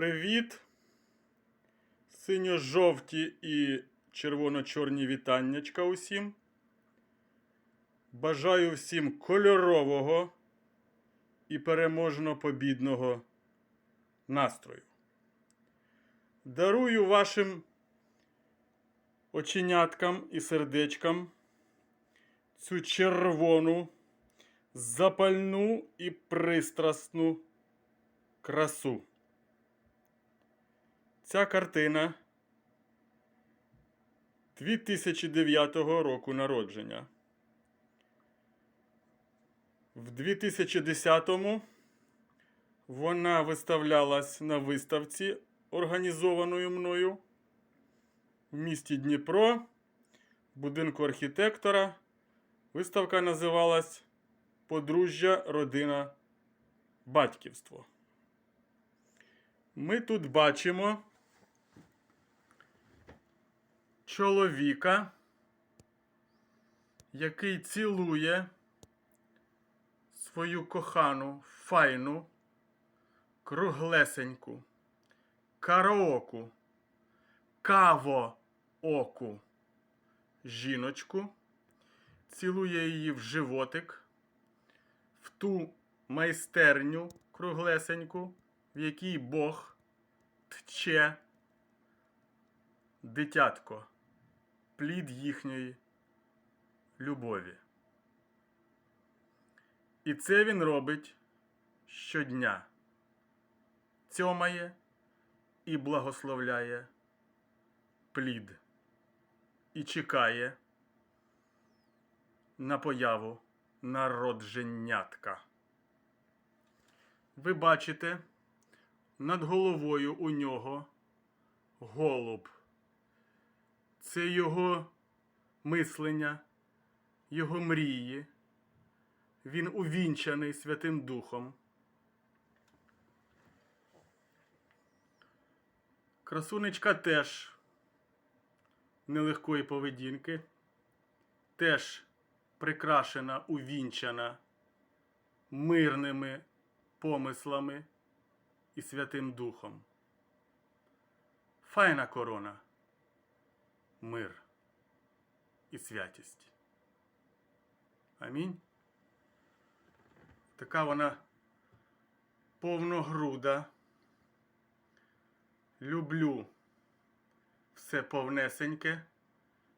Привіт! Синьо-жовті і червоно-чорні вітаннячка усім. Бажаю всім кольорового і переможно побідного настрою. Дарую вашим оченяткам і сердечкам цю червону, запальну і пристрасну красу. Ця картина 2009 року народження. В 2010-му вона виставлялась на виставці, організованою мною в місті Дніпро, будинку архітектора. Виставка називалась Подружжя, родина, батьківство. Ми тут бачимо чоловіка, який цілує свою кохану, файну, круглесеньку, караоку, кавооку жіночку, цілує її в животик, в ту майстерню круглесеньку, в якій Бог тче дитятко, плід їхньої любові. І це він робить щодня. Цьомає і благословляє плід і чекає на появу народженятка. Ви бачите, над головою у нього голуб. Це його мислення, його мрії. Він увінчаний Святим Духом. Красунечка теж нелегкої поведінки, теж прикрашена, увінчана мирними помислами і Святим Духом. Файна корона, мир і святість. Амінь. Така вона повногруда. Люблю все повнесеньке,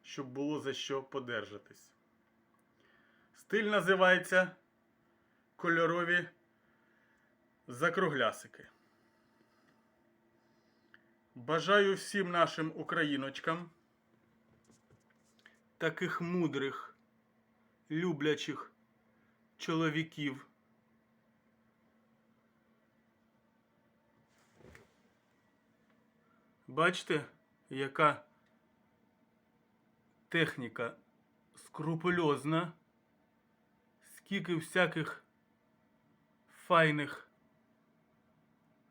щоб було за що подержатись. Стиль називається кольорові закруглясики. Бажаю всім нашим україночкам таких мудрих, люблячих чоловіків. Бачите, яка техніка скрупульозна, скільки всяких файних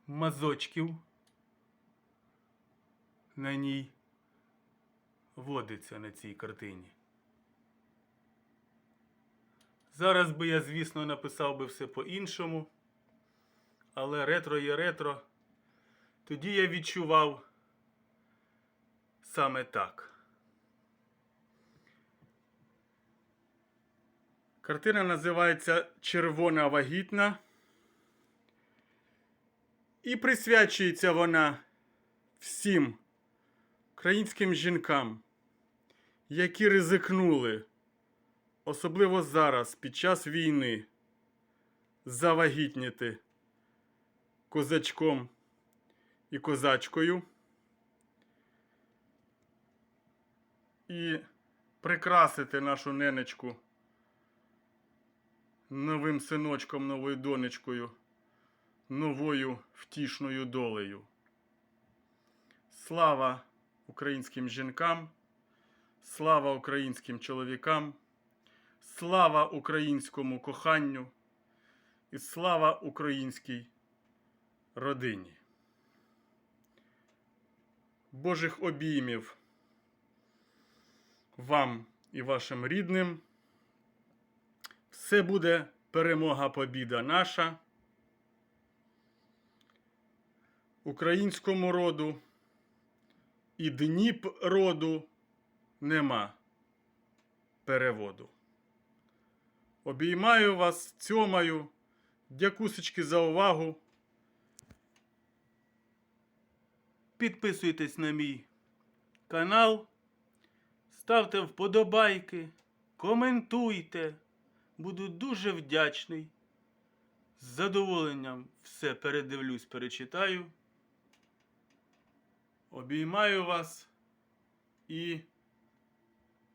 мазочків на ній водиться на цій картині. Зараз би я, звісно, написав би все по-іншому, але ретро є ретро. Тоді я відчував саме так. Картина називається Червона вагітна. І присвячується вона всім українським жінкам, які ризикнули, особливо зараз, під час війни, завагітніти козачком і козачкою. І прикрасити нашу ненечку новим синочком, новою донечкою, новою втішною долею. Слава українським жінкам, слава українським чоловікам, слава українському коханню і слава українській родині. Божих обіймів вам і вашим рідним. Все буде перемога, побіда наша. українському роду і Дніп роду нема переводу. Обіймаю вас, цьомаю, дякусечки за увагу. Підписуйтесь на мій канал, ставте вподобайки, коментуйте. Буду дуже вдячний. З задоволенням все передивлюсь, перечитаю. Обіймаю вас і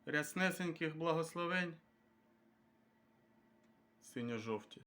ряснесеньких благословень синьо-жовті.